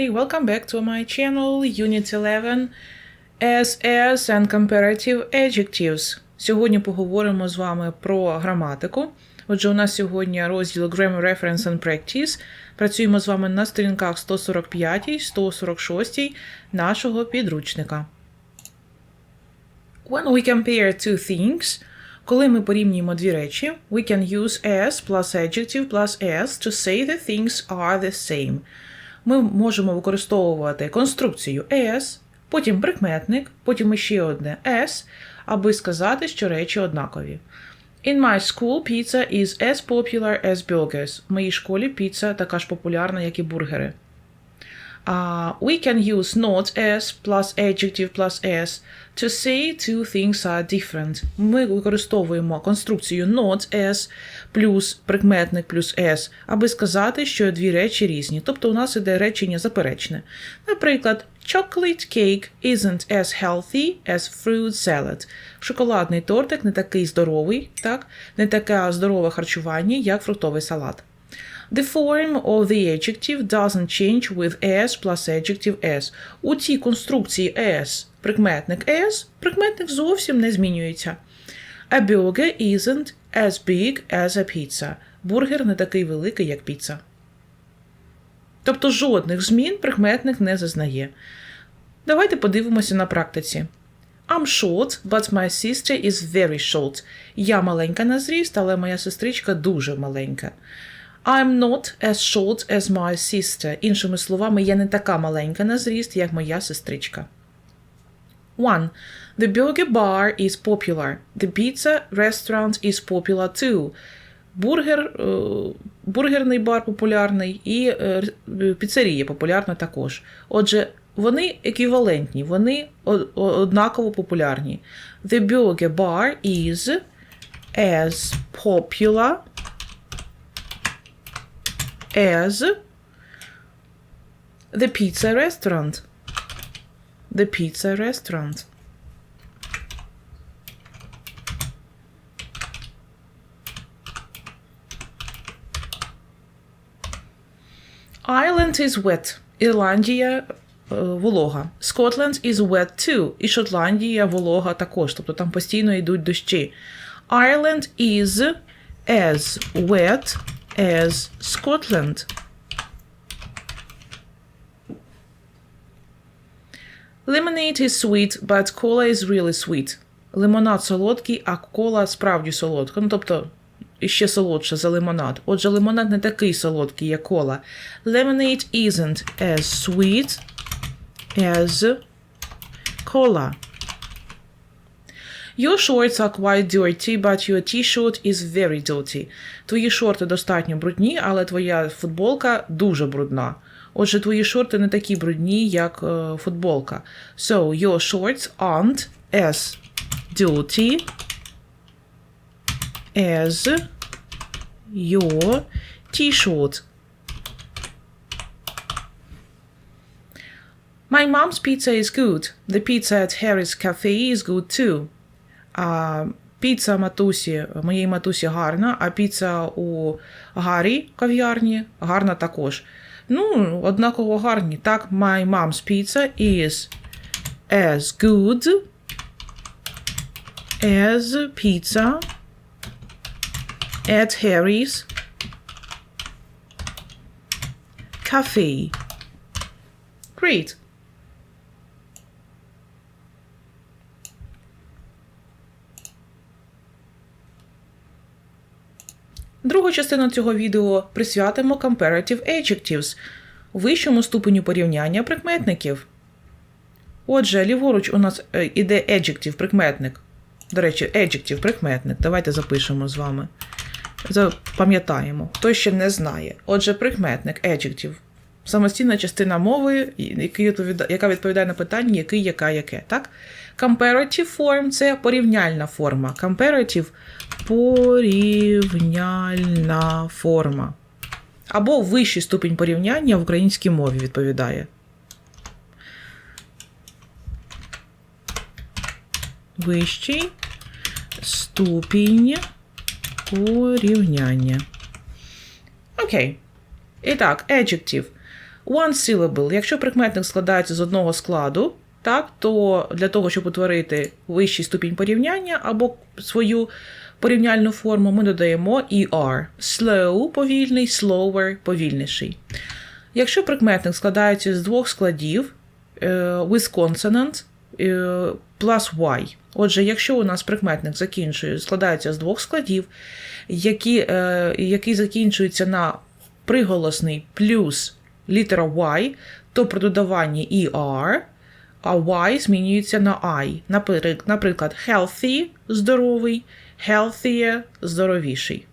everybody, welcome back to my channel Unit 11 SS and Comparative Adjectives. Сьогодні поговоримо з вами про граматику. Отже, у нас сьогодні розділ Grammar Reference and Practice. Працюємо з вами на сторінках 145, 146 нашого підручника. When we compare two things, коли ми порівнюємо дві речі, we can use as plus adjective plus as to say the things are the same. Ми можемо використовувати конструкцію S, потім прикметник, потім ще одне «s», аби сказати, що речі однакові. In my school, pizza is as popular as burgers. В моїй школі піца така ж популярна, як і бургери. Uh, we can use not as plus adjective plus as to say two things are different. Ми використовуємо конструкцію not as плюс прикметник плюс as, аби сказати, що дві речі різні. Тобто у нас іде речення заперечне. Наприклad, chocolate cake isn't as healthy as fruit salad. Шоколадний тортик не такий здоровий, так? не таке здорове харчування, як фруктовий салат. The form of the adjective doesn't change with as plus adjective as. У цій конструкції as прикметник as, прикметник зовсім не змінюється. A burger isn't as big as a pizza. Бургер не такий великий, як піца. Тобто жодних змін прикметник не зазнає. Давайте подивимося на практиці. I'm short, but my sister is very short. Я маленька на зріст, але моя сестричка дуже маленька. I'm not as short as my sister. Іншими словами, я не така маленька на зріст, як моя сестричка. 1. The burger bar is popular. The pizza restaurant is popular too. Бургер, е, бургерний бар популярний і е, піцерія популярна також. Отже, вони еквівалентні, вони однаково популярні. The burger bar is as popular as the pizza restaurant. The pizza restaurant. Ireland is wet. Ірландія е, волога. Scotland is wet too. І Шотландія волога також. Тобто там постійно йдуть дощі. Ireland is as wet as Scotland. Lemonade is sweet, but cola is really sweet. Лимонад солодкий, а кола справді солодка. Ну, тобто, іще солодша за лимонад. Отже, лимонад не такий солодкий, як кола. Lemonade isn't as sweet as cola. Your shorts are quite dirty, but your t-shirt is very dirty. Твої шорти достатньо брудні, але твоя футболка дуже брудна. Отже, твої шорти не такі брудні, як е, футболка. So, your shorts aren't as dirty as your t-shirt. My mom's pizza is good. The pizza at Harry's Cafe is good too. А піца матусі, моєї матусі гарна, а піца у Гаррі кав'ярні гарна також. Ну, однаково гарні. Так, my mom's pizza is as good as pizza at Harry's cafe. Great. Другу частину цього відео присвятимо Comparative Adjectives – вищому ступеню порівняння прикметників. Отже, ліворуч у нас е, іде adjective прикметник. До речі, adjective прикметник. Давайте запишемо з вами. Запам'ятаємо, хто ще не знає. Отже, прикметник adjective. Самостійна частина мови, яка відповідає на питання, який, яка, яке. Так? Comparative form це порівняльна форма. Comparative порівняльна форма. Або вищий ступінь порівняння в українській мові відповідає. Вищий ступінь порівняння. Окей. І так, adjective. One syllable. Якщо прикметник складається з одного складу, так, то для того, щоб утворити вищий ступінь порівняння або свою порівняльну форму, ми додаємо ER. Slow повільний, slower повільніший. Якщо прикметник складається з двох складів е, with consonant е, plus y. Отже, якщо у нас прикметник закінчує, складається з двох складів, які, е, який закінчується на приголосний плюс літера y, то при додаванні ER, а y змінюється на I. Наприклад, healthy здоровий, healthier здоровіший.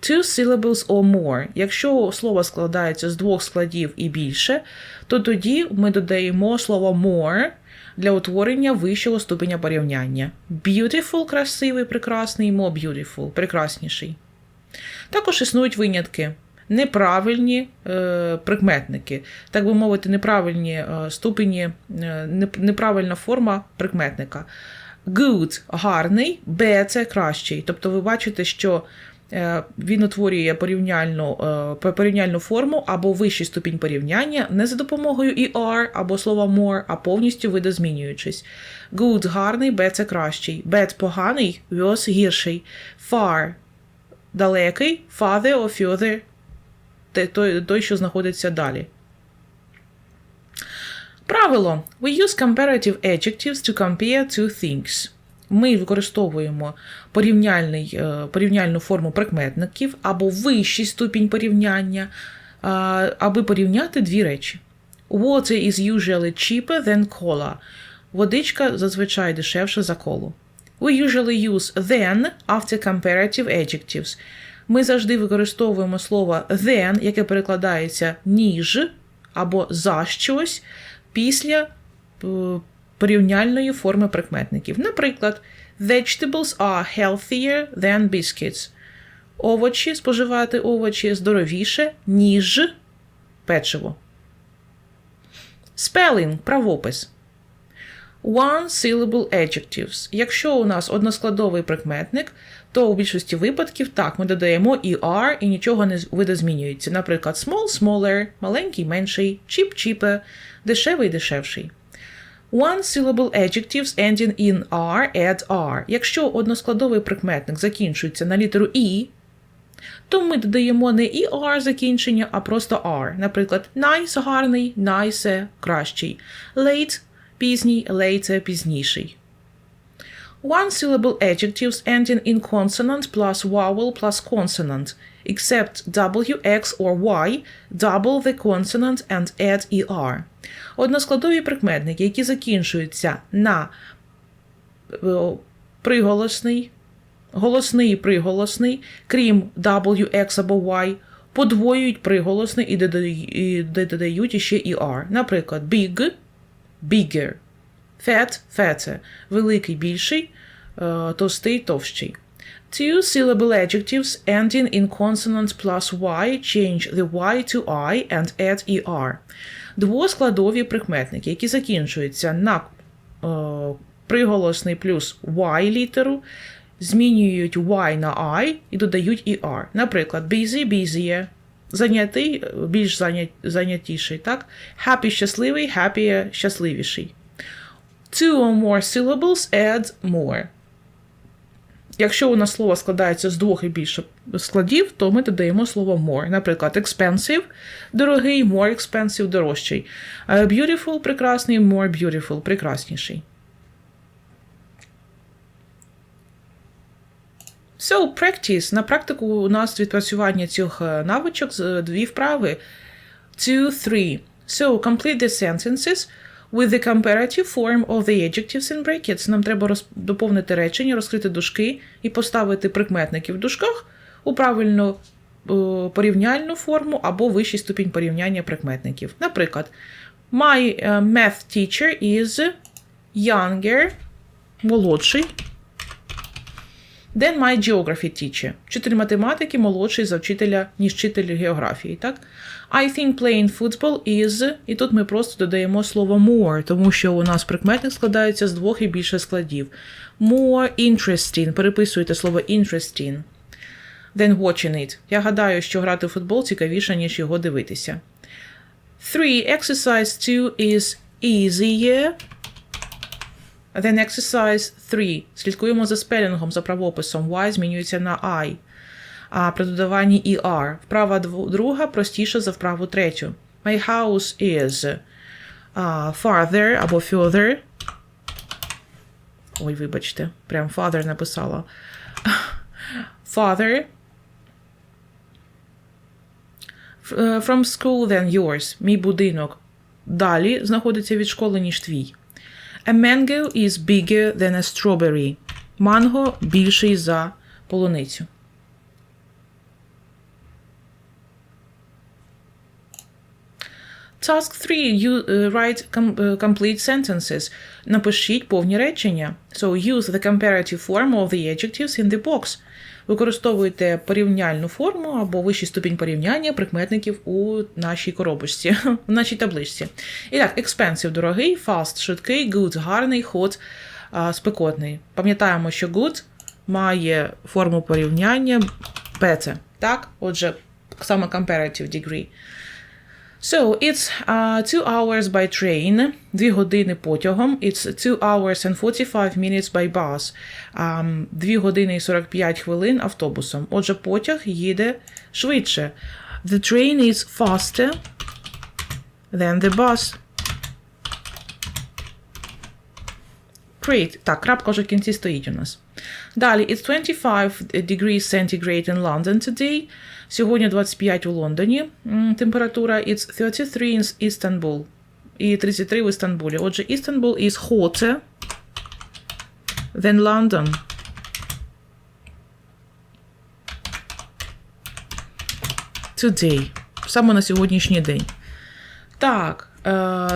Two syllables or more. Якщо слово складається з двох складів і більше, то тоді ми додаємо слово more для утворення вищого ступеня порівняння. Beautiful красивий, прекрасний, more beautiful прекрасніший. Також існують винятки. Неправильні е, прикметники, так би мовити, неправильні е, ступені, е, неправильна форма прикметника. Good гарний, bad – кращий. Тобто ви бачите, що він утворює порівняльну, порівняльну форму або вищий ступінь порівняння не за допомогою ER або слова more, а повністю видозмінюючись. Good гарний, bad – це кращий. Bad поганий, worse – гірший. Far далекий, farther or further той, той, що знаходиться далі. Правило. We use comparative adjectives to compare two things. Ми використовуємо порівняльний, е, порівняльну форму прикметників або вищий ступінь порівняння, аби порівняти дві речі. Water is usually cheaper than cola. Водичка зазвичай дешевша за колу. We usually use than after comparative adjectives. Ми завжди використовуємо слово than, яке перекладається ніж або за щось після е, порівняльної форми прикметників. Наприклад, vegetables are healthier than biscuits. Овочі, споживати овочі здоровіше, ніж печиво. Spelling – правопис. One syllable adjectives. Якщо у нас односкладовий прикметник, то у більшості випадків так, ми додаємо ER і нічого не видозмінюється. Наприклад, small, smaller, маленький, менший, cheap, cheaper, дешевий, дешевший. One syllable adjectives ending in R add R. Якщо односкладовий прикметник закінчується на літеру E, то ми додаємо не ER закінчення, а просто R. Наприклад, nice – гарний, nice – кращий. Late – пізній, late – пізніший. One syllable adjectives ending in consonant plus vowel plus consonant, except W, X or Y, double the consonant and add ER. Односкладові прикметники, які закінчуються на е, приголосний, голосний приголосний, крім W, X або Y, подвоюють приголосний і додають, додають ER. Наприклад, big – bigger. Fat – fatter. Великий – більший, е, товстий – товщий. Two syllable adjectives ending in consonant plus y change the y to i and add er. Двоскладові прикметники, які закінчуються на е, приголосний плюс y літеру, змінюють y на і і додають er. Наприклад, busy – busier, зайнятий – більш занят, зайнятіший, так? Happy – щасливий, happier – щасливіший. Two or more syllables add more. Якщо у нас слово складається з двох і більше складів, то ми додаємо слово more. Наприклад, expensive – дорогий, more expensive – дорожчий. Е, Beautiful – прекрасний, more beautiful – прекрасніший. So, practice. На практику у нас відпрацювання цих е, навичок з- дві вправи. Two, three. So, complete the sentences with the comparative form of the adjectives in brackets. Нам треба роз... доповнити речення, розкрити дужки і поставити прикметники в дужках у правильну е, порівняльну форму або вищий ступінь порівняння прикметників. Наприклад, my е, math teacher is younger, молодший, Then my geography teacher. Вчитель математики молодший за вчителя, ніж вчитель географії, так? I think playing football is, і тут ми просто додаємо слово more, тому що у нас прикметник складається з двох і більше складів. More interesting. Переписуєте слово interesting. Then watching it. Я гадаю, що грати в футбол цікавіше, ніж його дивитися. Three, exercise two is easier than exercise three. Слідкуємо за спелінгом, за правописом. Y змінюється на I. А при додаванні ER. Вправа друга простіша за вправу третю. My house is а, farther або further. Ой, вибачте, прям father написала. Father е, from school than yours. Мій будинок далі знаходиться від школи, ніж твій. A mango is bigger than a strawberry. Манго більший за полуницю. Task 3. You uh, write com- uh, complete sentences. Напишіть повні речення. So use the comparative form of the adjectives in the box. Використовуйте порівняльну форму або вищий ступінь порівняння прикметників у нашій коробочці, в нашій табличці. І так, expensive – дорогий, fast – швидкий, good – гарний, hot – спекотний. Пам'ятаємо, що good має форму порівняння better. Так? Отже, саме comparative degree. So, it's uh, two hours by train, дві години потягом. It's two hours and 45 minutes by bus. Um, дві години і 45 хвилин автобусом. Отже, потяг їде швидше. The train is faster than the bus. Great. Так, крапка вже в кінці стоїть у нас. Далі, it's 25 degrees centigrade in London today. Сьогодні 25 у Лондоні м, температура. It's 33 in Istanbul. І 33 в Істанбулі. Отже, Istanbul is hotter than London. Today. Саме на сьогоднішній день. Так, е,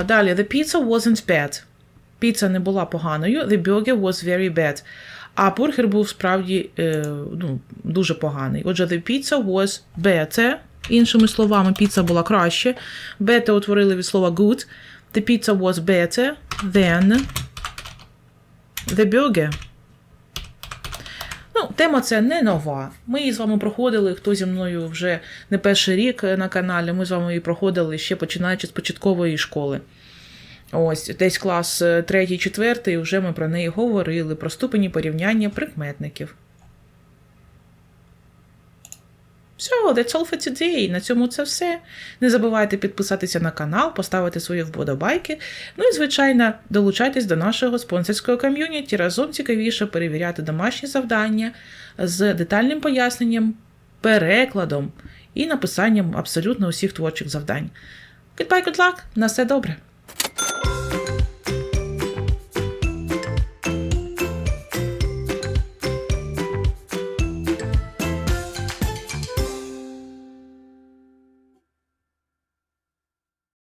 далі. The pizza wasn't bad. Піца не була поганою. The burger was very bad. А бургер був справді е, ну, дуже поганий. Отже, the pizza was better. Іншими словами, піца була краще. Better утворили від слова good. The pizza was better than the burger. Ну, тема ця не нова. Ми її з вами проходили. Хто зі мною вже не перший рік на каналі. Ми з вами її проходили ще починаючи з початкової школи. Ось десь клас 3-4, вже ми про неї говорили, про ступені порівняння прикметників. So, that's all for today. На цьому це все. Не забувайте підписатися на канал, поставити свої вподобайки. Ну і, звичайно, долучайтесь до нашого спонсорського ком'юніті. Разом цікавіше перевіряти домашні завдання з детальним поясненням, перекладом і написанням абсолютно усіх творчих завдань. Goodbye, good luck! На все добре!